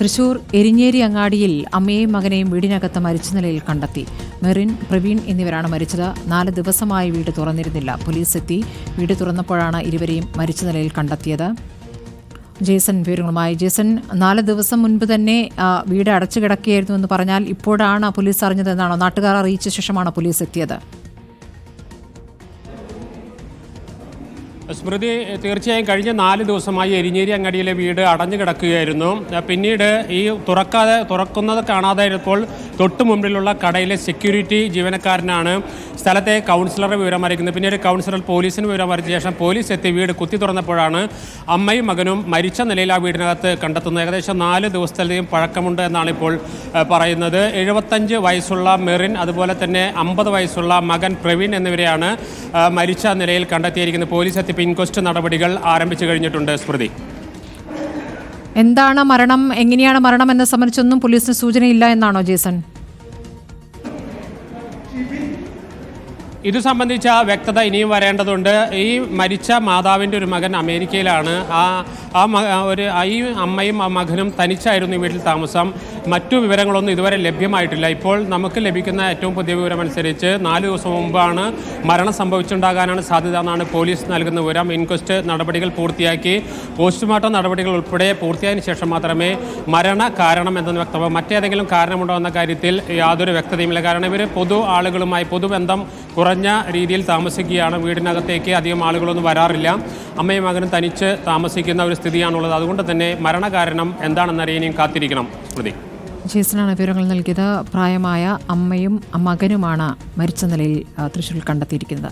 തൃശൂർ എരിഞ്ഞേരി അങ്ങാടിയിൽ അമ്മയെയും മകനെയും വീടിനകത്ത് മരിച്ച നിലയിൽ കണ്ടെത്തി. മെറിൻ പ്രവീൺ എന്നിവരാണ് മരിച്ചത്. നാല് ദിവസമായി വീട് തുറന്നിരുന്നില്ല. പോലീസ് എത്തി. വീട് തുറന്നപ്പോഴാണ് ഇരുവരെയും മരിച്ച നിലയിൽ കണ്ടെത്തിയത്. ജേസൺ വിവരങ്ങളുമായി. ജേസൺ നാല് ദിവസം മുൻപ് തന്നെ വീട് അടച്ചു കിടക്കുകയായിരുന്നു എന്ന് പറഞ്ഞാൽ ഇപ്പോഴാണ് പോലീസ് അറിഞ്ഞതെന്നാണോ? നാട്ടുകാർ അറിയിച്ച ശേഷമാണ് പോലീസ് എത്തിയത്. സ്മൃതി തീർച്ചയായും കഴിഞ്ഞ നാല് ദിവസമായി എരിഞ്ഞേരി അങ്ങാടിയിലെ വീട് അടഞ്ഞു കിടക്കുകയായിരുന്നു. പിന്നീട് ഈ തുറക്കാതെ തുറക്കുന്നത് കാണാതായപ്പോൾ തൊട്ടു മുമ്പിലുള്ള കടയിലെ സെക്യൂരിറ്റി ജീവനക്കാരനാണ് സ്ഥലത്തെ കൗൺസിലറെ വിവരം അറിയിക്കുന്നത്. പിന്നീട് കൗൺസിലർ പോലീസിന് വിവരം അറിയിച്ച ശേഷം പോലീസ് എത്തി വീട് കുത്തി തുറന്നപ്പോഴാണ് അമ്മയും മകനും മരിച്ച നിലയിൽ ആ വീടിനകത്ത് കണ്ടെത്തുന്നത്. ഏകദേശം നാല് ദിവസത്തിലധികം പഴക്കമുണ്ട് എന്നാണ് ഇപ്പോൾ പറയുന്നത്. എഴുപത്തഞ്ച് വയസ്സുള്ള മെറിൻ അതുപോലെ തന്നെ അമ്പത് വയസ്സുള്ള മകൻ പ്രവീൺ എന്നിവരെയാണ് മരിച്ച നിലയിൽ കണ്ടെത്തിയിരിക്കുന്നത്. പോലീസ് എത്തി ഇൻക്വസ്റ്റ് നടപടികൾ ആരംഭിച്ചു കഴിഞ്ഞിട്ടുണ്ട് സ്മൃതി. എന്താണ് മരണം? എങ്ങനെയാണ് മരണം എന്നെ സംബന്ധിച്ചൊന്നും പോലീസിന് സൂചനയില്ല എന്നാണോ ജേസൺ? ഇത് സംബന്ധിച്ച വ്യക്തത ഇനിയും വരേണ്ടതുണ്ട്. ഈ മരിച്ച മാതാവിന്റെ ഒരു മകൻ അമേരിക്കയിലാണ്. ആ ആ ഒരു ഈ അമ്മയും ആ മകനും തനിച്ചായിരുന്നു ഈ വീട്ടിൽ താമസം. മറ്റു വിവരങ്ങളൊന്നും ഇതുവരെ ലഭ്യമായിട്ടില്ല. ഇപ്പോൾ നമുക്ക് ലഭിക്കുന്ന ഏറ്റവും പുതിയ വിവരമനുസരിച്ച് നാല് ദിവസം മുമ്പാണ് മരണം സംഭവിച്ചുണ്ടാകാനാണ് സാധ്യത എന്നാണ് പോലീസ് നൽകുന്ന വിവരം. ഇൻക്വസ്റ്റ് നടപടികൾ പൂർത്തിയാക്കി. പോസ്റ്റ്മോർട്ടം നടപടികൾ ഉൾപ്പെടെ പൂർത്തിയായതിനു ശേഷം മാത്രമേ മരണ കാരണം എന്തെന്ന് വ്യക്തമാകും. മറ്റേതെങ്കിലും കാരണമുണ്ടോ എന്ന കാര്യത്തിൽ യാതൊരു വ്യക്തതയുമില്ല കാരണം ഇവർ പൊതു ആളുകളുമായി പൊതുബന്ധം കുറഞ്ഞ രീതിയിൽ താമസിക്കുകയാണ്. വീടിനകത്തേക്ക് അധികം ആളുകളൊന്നും വരാറില്ല. അമ്മയും മകനും തനിച്ച് താമസിക്കുന്ന ഒരു സ്ഥിതിയാണുള്ളത്. അതുകൊണ്ട് തന്നെ മരണകാരണം എന്താണെന്നറിയാനും കാത്തിരിക്കണം. സ്മൃതി ജേസനാണ് വിവരങ്ങൾ നൽകിയത്. പ്രായമായ അമ്മയും മകനുമാണ് മരിച്ച നിലയിൽ തൃശ്ശൂരിൽ കണ്ടെത്തിയിരിക്കുന്നത്.